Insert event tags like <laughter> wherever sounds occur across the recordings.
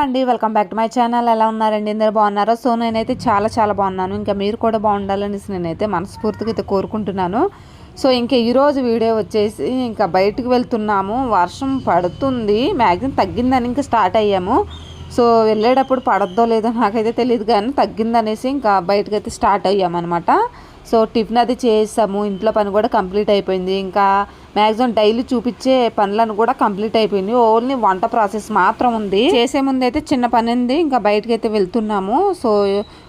అండి welcome back to my channel. ఎలా ఉన్నారండి? అందరు బాగున్నారా? సో నేనైతే చాలా చాలా బాగున్నాను. ఇంకా మీరు కూడా బాగుండాలనేసి నేనైతే మనస్ఫూర్తిగా అయితే కోరుకుంటున్నాను. సో ఇంకా ఈరోజు వీడియో వచ్చేసి ఇంకా బయటికి వెళ్తున్నాము. వర్షం పడుతుంది. మ్యాక్సిమం తగ్గిందని ఇంకా స్టార్ట్ అయ్యాము. సో వెళ్ళేటప్పుడు పడద్దో లేదో నాకైతే తెలియదు కానీ తగ్గిందనేసి ఇంకా బయటకు అయితే స్టార్ట్ అయ్యామన్నమాట. సో టిఫిన్ అది చేసాము. ఇంట్లో పని కూడా కంప్లీట్ అయిపోయింది. ఇంకా మ్యాక్సిమం డైలీ చూపించే పనులను కూడా కంప్లీట్ అయిపోయింది ఓన్లీ వంట ప్రాసెస్ మాత్రం ఉంది. చేసే ముందు అయితే చిన్న పని ఉంది. ఇంకా బయటకి అయితే వెళ్తున్నాము. సో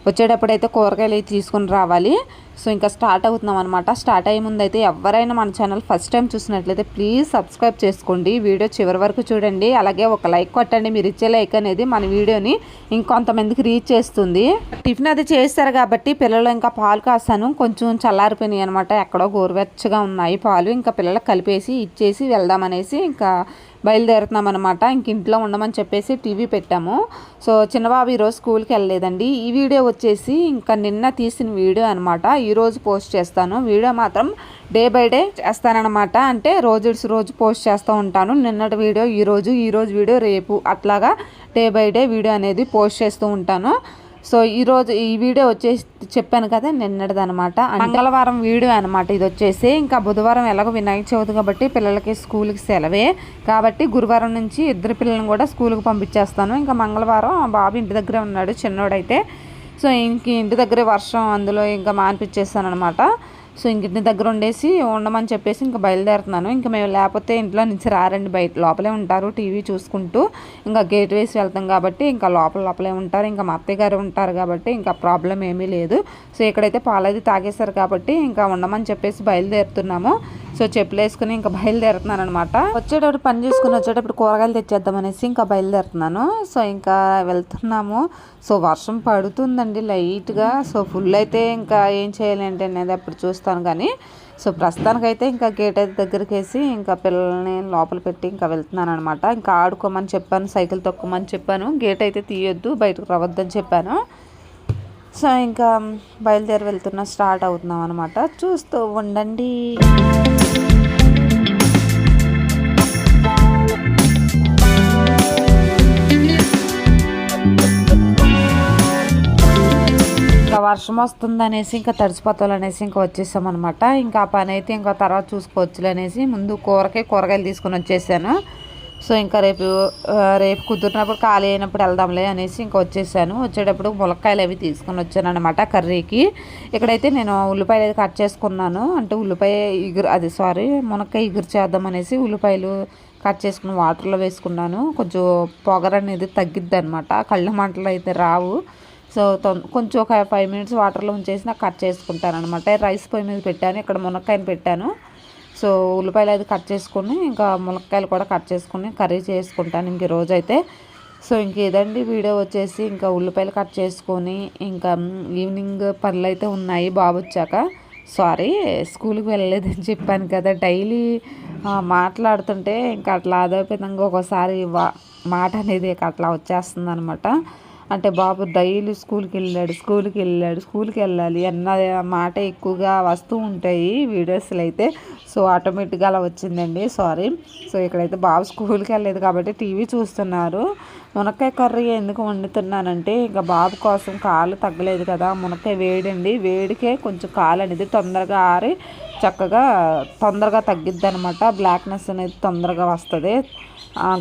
వచ్చేటప్పుడు అయితే కూరగాయలు అయితే తీసుకుని రావాలి. సో ఇంకా స్టార్ట్ అవుతున్నాం అనమాట స్టార్ట్ అయ్యే ముందు అయితే ఎవరైనా మన ఛానల్ ఫస్ట్ టైం చూసినట్లయితే ప్లీజ్ సబ్స్క్రైబ్ చేసుకోండి. వీడియో చివరి వరకు చూడండి. అలాగే ఒక లైక్ కొట్టండి. మీరు ఇచ్చే లైక్ అనేది మన వీడియోని ఇంకొంతమందికి రీచ్ చేస్తుంది. టిఫిన్ అది చేస్తారు కాబట్టి పిల్లలు ఇంకా పాలు కాస్తాను. కొంచెం చల్లారిపోయినాయి అనమాట ఎక్కడో గోరువెచ్చగా ఉన్నాయి పాలు. ఇంకా పిల్లలకు కలిపేసి ఇచ్చేసి వెళ్దామనేసి ఇంకా బయలుదేరుతున్నాం అనమాట ఇంక ఇంట్లో ఉండమని చెప్పేసి టీవీ పెట్టాము. సో చిన్నబాబు ఈరోజు స్కూల్కి వెళ్ళలేదండి. ఈ వీడియో వచ్చేసి ఇంకా నిన్న తీసిన వీడియో అనమాట ఈరోజు పోస్ట్ చేస్తాను. వీడియో మాత్రం డే బై డే చేస్తానమాట అంటే రోజు రోజు పోస్ట్ చేస్తూ ఉంటాను. నిన్నటి వీడియో ఈరోజు ఈరోజు వీడియో రేపు అట్లాగా డే బై డే వీడియో అనేది పోస్ట్ చేస్తూ ఉంటాను. సో ఈరోజు ఈ వీడియో వచ్చేసి చెప్పాను కదా నిన్నటిది అనమాట మంగళవారం వీడియో అనమాట ఇది వచ్చేసి ఇంకా బుధవారం ఎలాగో వినాయక చవితి కాబట్టి పిల్లలకి స్కూల్కి సెలవే. కాబట్టి గురువారం నుంచి ఇద్దరు పిల్లలను కూడా స్కూల్కి పంపించేస్తాను. ఇంకా మంగళవారం బాబు ఇంటి దగ్గరే ఉన్నాడు చిన్నోడైతే. సో ఇంక ఇంటి దగ్గరే వర్షం అందులో ఇంకా మానిపించేస్తాను అనమాట సో ఇంకింటి దగ్గర ఉండేసి ఉండమని చెప్పేసి ఇంకా బయలుదేరుతున్నాను. ఇంకా మేము లేకపోతే ఇంట్లో నుంచి రారండి. బయట లోపలే ఉంటారు టీవీ చూసుకుంటూ. ఇంకా గేట్ వేసి వెళ్తాం కాబట్టి ఇంకా లోపల లోపలే ఉంటారు. ఇంకా మా అత్తయ్య గారు ఉంటారు కాబట్టి ఇంకా ప్రాబ్లం ఏమీ లేదు. సో ఇక్కడైతే పాలది తాగేశారు కాబట్టి ఇంకా ఉండమని చెప్పేసి బయలుదేరుతున్నాము. సో చెప్పులు వేసుకుని ఇంకా బయలుదేరుతున్నాను అనమాట వచ్చేటప్పుడు పని చేసుకుని వచ్చేటప్పుడు కూరగాయలు తెచ్చేద్దాం అనేసి ఇంకా బయలుదేరుతున్నాను. సో ఇంకా వెళ్తున్నాము. సో వర్షం పడుతుందండి లైట్గా. సో ఫుల్ అయితే ఇంకా ఏం చేయాలంటే అనేది అప్పుడు చూస్తాను కానీ సో ప్రస్తుతానికైతే ఇంకా గేట్ అయితే దగ్గరికి వేసి ఇంకా పిల్లల్ని లోపల పెట్టి ఇంకా వెళ్తున్నాను అనమాట ఇంకా ఆడుకోమని చెప్పాను సైకిల్ తొక్కమని చెప్పాను. గేట్ అయితే తీయొద్దు బయటకు రావద్దని చెప్పాను. సో ఇంకా బయలుదేరి వెళ్తున్న స్టార్ట్ అవుతున్నాం అనమాట చూస్తూ ఉండండి. ఇంకా వర్షం వస్తుందనేసి ఇంకా తడిసిపోతాలనేసి ఇంకా వచ్చేసామన్నమాట ఇంకా ఆ పని అయితే ఇంకా తర్వాత చూసుకోవచ్చులనేసి ముందు కూరకే కూరగాయలు తీసుకొని వచ్చేసాను. సో ఇంకా రేపు రేపు కుదిరినప్పుడు ఖాళీ అయినప్పుడు వెళ్దాంలే అనేసి ఇంకా వచ్చేసాను. వచ్చేటప్పుడు ములక్కాయలు అవి తీసుకొని వచ్చాను అనమాట కర్రీకి. ఇక్కడైతే నేను ఉల్లిపాయలు అయితే కట్ చేసుకున్నాను. అంటే ఉల్లిపాయ ఇగురు అది సారీ మునక్కాయ ఇగురు చేద్దాం అనేసి ఉల్లిపాయలు కట్ చేసుకుని వాటర్లో వేసుకున్నాను. కొంచెం పొగర అనేది తగ్గిద్ది అనమాట కళ్ళ మంటలు అయితే రావు. సో కొంచెం ఒక ఫైవ్ మినిట్స్ వాటర్లో ఉంచేసి నాకు కట్ చేసుకుంటాను అనమాట రైస్ పొయ్యి మీద పెట్టాను. ఇక్కడ మునక్కాయని పెట్టాను. సో ఉల్లిపాయలు అయితే కట్ చేసుకుని ఇంకా ములక్కాయలు కూడా కట్ చేసుకుని కర్రీ చేసుకుంటాను ఇంక రోజైతే. సో ఇంక ఇదండి వీడియో వచ్చేసి. ఇంకా ఉల్లిపాయలు కట్ చేసుకొని ఇంకా ఈవినింగ్ పనులు అయితే ఉన్నాయి బాబు వచ్చాక. సారీ స్కూల్కి వెళ్ళలేదని చెప్పాను కదా. డైలీ మాట్లాడుతుంటే ఇంకా అట్లా అదే విధంగా ఒకసారి మాట అనేది అట్లా వచ్చేస్తుంది అనమాట అంటే బాబు డైలీ స్కూల్కి వెళ్ళాడు స్కూల్కి వెళ్ళాడు స్కూల్కి వెళ్ళాలి అన్న మాట ఎక్కువగా వస్తూ ఉంటాయి వీడియోస్లో అయితే. సో ఆటోమేటిక్గా అలా వచ్చిందండి. సారీ. సో ఇక్కడైతే బాబు స్కూల్కి వెళ్ళలేదు కాబట్టి టీవీ చూస్తున్నారు. మునక్కాయ కర్రీ ఎందుకు వండుతున్నానంటే ఇంకా బాబు కోసం కాలు తగ్గలేదు కదా మునక్కాయ వేడండి. వేడికే కొంచెం కాలు అనేది తొందరగా ఆరి చక్కగా తొందరగా తగ్గిద్ది అనమాట బ్లాక్నెస్ అనేది తొందరగా వస్తుంది.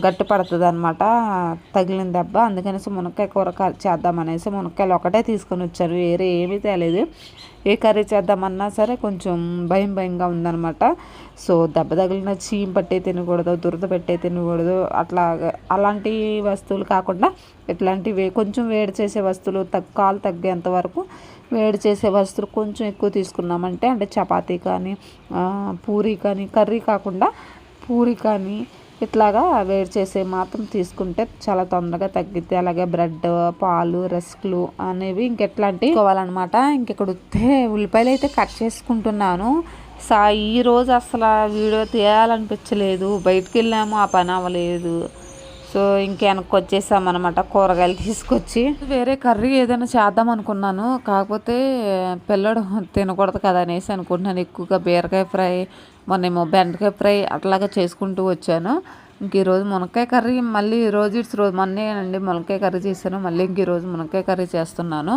గట్టి పడుతుంది అనమాట తగిలిన దెబ్బ. అందుకనేసి మునక్కాయ కూర చేద్దామనేసి మునక్కాయలు ఒకటే తీసుకొని వచ్చారు. వేరే ఏమీ తేలేదు. ఏ కర్రీ చేద్దామన్నా సరే కొంచెం భయం భయంగా ఉందనమాట సో దెబ్బ తగిలిన చీమ పట్టే తినకూడదు దురద పెట్టే తినకూడదు. అట్లా అలాంటి వస్తువులు కాకుండా ఇట్లాంటివి కొంచెం వేడి చేసే వస్తువులు తగ్గ కాలు తగ్గేంత వరకు వేడి చేసే వస్తువులు కొంచెం ఎక్కువ తీసుకున్నామంటే అంటే చపాతీ కానీ పూరి కానీ కర్రీ కాకుండా పూరి కానీ ఇట్లాగా వేడి చేసే మాత్రం తీసుకుంటే చాలా తొందరగా తగ్గితే అలాగే బ్రెడ్ పాలు రస్క్లు అనేవి ఇంకెట్లాంటివి కావాలన్నమాట ఇంకెక్కడ వస్తే ఉల్లిపాయలు అయితే కట్ చేసుకుంటున్నాను. సా ఈరోజు అసలు వీడియో తీయాలనిపించలేదు. బయటికి వెళ్ళాము ఆ పని అవ్వలేదు. సో ఇంకెనక్కి వచ్చేసామన్నమాట కూరగాయలు తీసుకొచ్చి. వేరే కర్రీ ఏదైనా చేద్దాం అనుకున్నాను. కాకపోతే పిల్లడు తినకూడదు కదా అనేసి అనుకుంటున్నాను. ఎక్కువగా బీరకాయ ఫ్రై మొన్నేమో బెండకాయ ఫ్రై అట్లాగా చేసుకుంటూ వచ్చాను. ఇంక ఈరోజు మునక్కాయ కర్రీ మళ్ళీ ఈ రోజు ఇట్స్ రోజు మొన్నే అండి మునక్కాయ కర్రీ చేశాను. మళ్ళీ ఇంక ఈరోజు మునక్కాయ కర్రీ చేస్తున్నాను.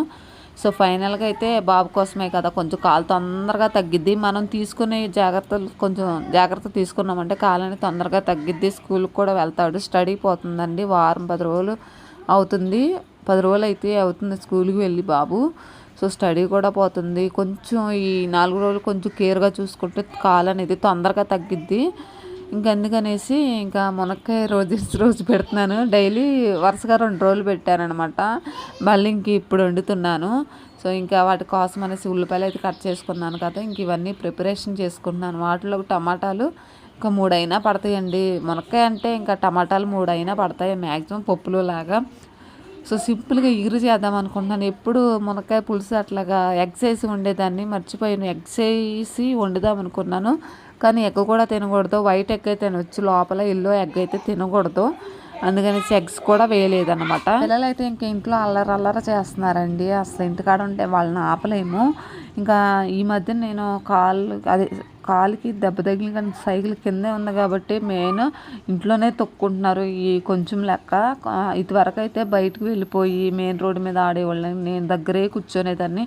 సో ఫైనల్గా అయితే బాబు కోసమే కదా కొంచెం కాలు తొందరగా తగ్గిద్ది. మనం తీసుకునే జాగ్రత్తలు కొంచెం జాగ్రత్త తీసుకున్నామంటే కాలని తొందరగా తగ్గిద్ది. స్కూల్కి కూడా వెళ్తాడు. స్టడీ పోతుందండి. వారం పది రోజులు అవుతుంది. పది రోజులు అయితే అవుతుంది స్కూల్కి వెళ్ళి బాబు. సో స్టడీ కూడా పోతుంది. కొంచెం ఈ నాలుగు రోజులు కొంచెం కేర్గా చూసుకుంటే కాలు అనేది తొందరగా తగ్గిద్ది. ఇంకా అందుకనేసి ఇంకా మునక్కాయ రోజు <laughs> రోజు పెడుతున్నాను. డైలీ వరుసగా రెండు రోజులు పెట్టానమాట మళ్ళీ ఇంక ఇప్పుడు వండుతున్నాను. సో ఇంకా వాటి కోసం అనేసి ఉల్లిపాయలు అయితే కట్ చేసుకున్నాను కదా ఇంక ఇవన్నీ ప్రిపరేషన్ చేసుకుంటున్నాను. వాటిలో టమాటాలు ఇంకా మూడైనా పడతాయండి. మునక్కాయ అంటే ఇంకా టమాటాలు మూడైనా పడతాయి. మ్యాక్సిమం పప్పులు లాగా. సో సింపుల్గా ఇగురు చేద్దాం అనుకుంటున్నాను. ఎప్పుడు మునక్కాయ పులుసు అట్లాగా ఎగ్స్ వేసి వండేదాన్ని మర్చిపోయాను. ఎగ్స్ వేసి వండుదాం అనుకున్నాను. కానీ ఎగ్ కూడా తినకూడదు. వైట్ ఎగ్ అయితే తినొచ్చు. లోపల ఎల్లో ఎగ్ అయితే తినకూడదు. అందుకని ఎగ్స్ కూడా వేయలేదన్నమాట. పిల్లలు అయితే ఇంకా ఇంట్లో అల్లరి అల్లరి చేస్తున్నారండి. అసలు ఇంటికాడ ఉంటే వాళ్ళని ఆపలేము. ఇంకా ఈ మధ్య నేను కాళ్ళు అదే కాలుకి దెబ్బ తగిలి కానీ సైకిల్ కిందే ఉంది కాబట్టి మెయిన్ ఇంట్లోనే తొక్కుంటున్నారు. ఈ కొంచెం లెక్క ఇదివరకు అయితే బయటకు వెళ్ళిపోయి మెయిన్ రోడ్డు మీద ఆడేవాళ్ళని నేను దగ్గరే కూర్చొనేదాన్ని.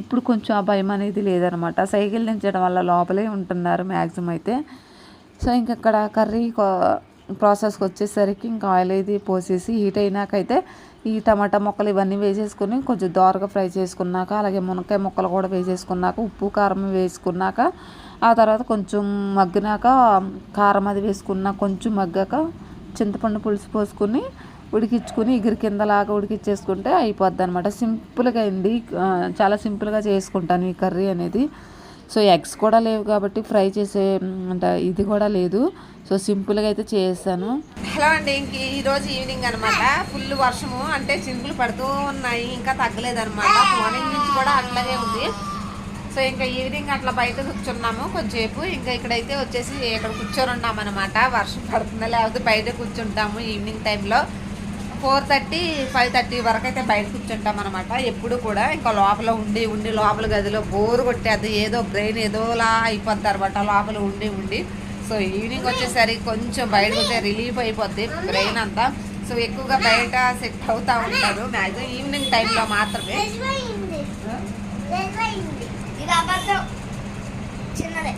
ఇప్పుడు కొంచెం ఆ భయం అనేది లేదనమాట. సైకిల్ దించడం వల్ల లోపలే ఉంటున్నారు మ్యాక్సిమం అయితే. సో ఇంకక్కడ కర్రీ ప్రాసెస్కి వచ్చేసరికి ఇంకా ఆయిల్ అయితే పోసేసి హీట్ అయినాకైతే ఈ టమాటా ముక్కలు ఇవన్నీ వేసేసుకొని కొంచెం దోరగా ఫ్రై చేసుకున్నాక అలాగే మునక్కాయ ముక్కలు కూడా వేసేసుకున్నాక ఉప్పు కారం వేసుకున్నాక ఆ తర్వాత కొంచెం మగ్గినాక కారం అది వేసుకున్న కొంచెం మగ్గాక చింతపండు పులుసు పోసుకుని ఉడికించుకొని ఎగిరి కిందలాగా ఉడికిచ్చేసుకుంటే అయిపోద్ది అనమాట సింపుల్గా అయింది. చాలా సింపుల్గా చేసుకుంటాను ఈ కర్రీ అనేది. సో ఎగ్స్ కూడా లేవు కాబట్టి ఫ్రై చేసే అంటే ఇది కూడా లేదు. సో సింపుల్గా అయితే చేసాను. హలో అండి ఇంక ఈరోజు ఈవినింగ్ అనమాట ఫుల్ వర్షము అంటే చినుకులు పడుతూ ఉన్నాయి ఇంకా తగ్గలేదనమాట మార్నింగ్ నుంచి కూడా అట్లాగే ఉంది. సో ఇంకా ఈవినింగ్ అట్లా బయట కూర్చున్నాము కొంచెంసేపు ఇంకా ఇక్కడైతే వచ్చేసి ఇక్కడ కూర్చొని ఉన్నామన్నమాట. వర్షం పడుతుందా లేకపోతే బయట కూర్చుంటాము ఈవినింగ్ టైంలో. ఫోర్ థర్టీ ఫైవ్ థర్టీ వరకు అయితే బయట కూర్చుంటాం అనమాట ఎప్పుడు కూడా ఇంకా లోపల ఉండి ఉండి లోపల గదిలో బోరు కొట్టేది ఏదో బ్రెయిన్ ఏదోలా అయిపోద్ది అనమాట లోపల ఉండి ఉండి సో ఈవినింగ్ వచ్చేసరికి కొంచెం బయటకు వచ్చే రిలీఫ్ అయిపోద్ది బ్రెయిన్ అంతా సో ఎక్కువగా బయట సెట్ అవుతూ ఉంటారు మ్యాక్సిమం ఈవినింగ్ టైంలో మాత్రమే చిన్నదే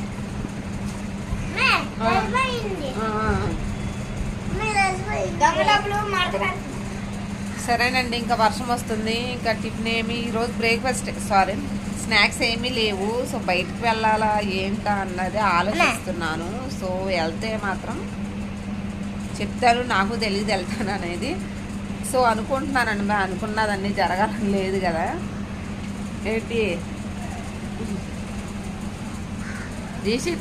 సరేనండి ఇంకా వర్షం వస్తుంది ఇంకా టిఫిన్ ఏమి ఈరోజు బ్రేక్ఫాస్ట్ సారీ స్నాక్స్ ఏమీ లేవు. సో బయటకు వెళ్ళాలా ఏంటా అన్నది ఆలోచిస్తున్నాను. సో వెళ్తే మాత్రం చెప్తాను నాకు తెలియదు వెళ్తాను అనేది. సో అనుకుంటున్నానండి అనుకున్నదన్నీ జరగాలని లేదు కదా. ఏంటి? తీసి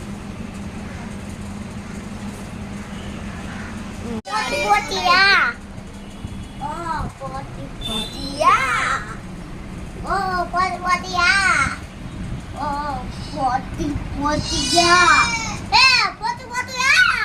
Yeah. Botia. Oh, Botia. Oh, Botia. Botia.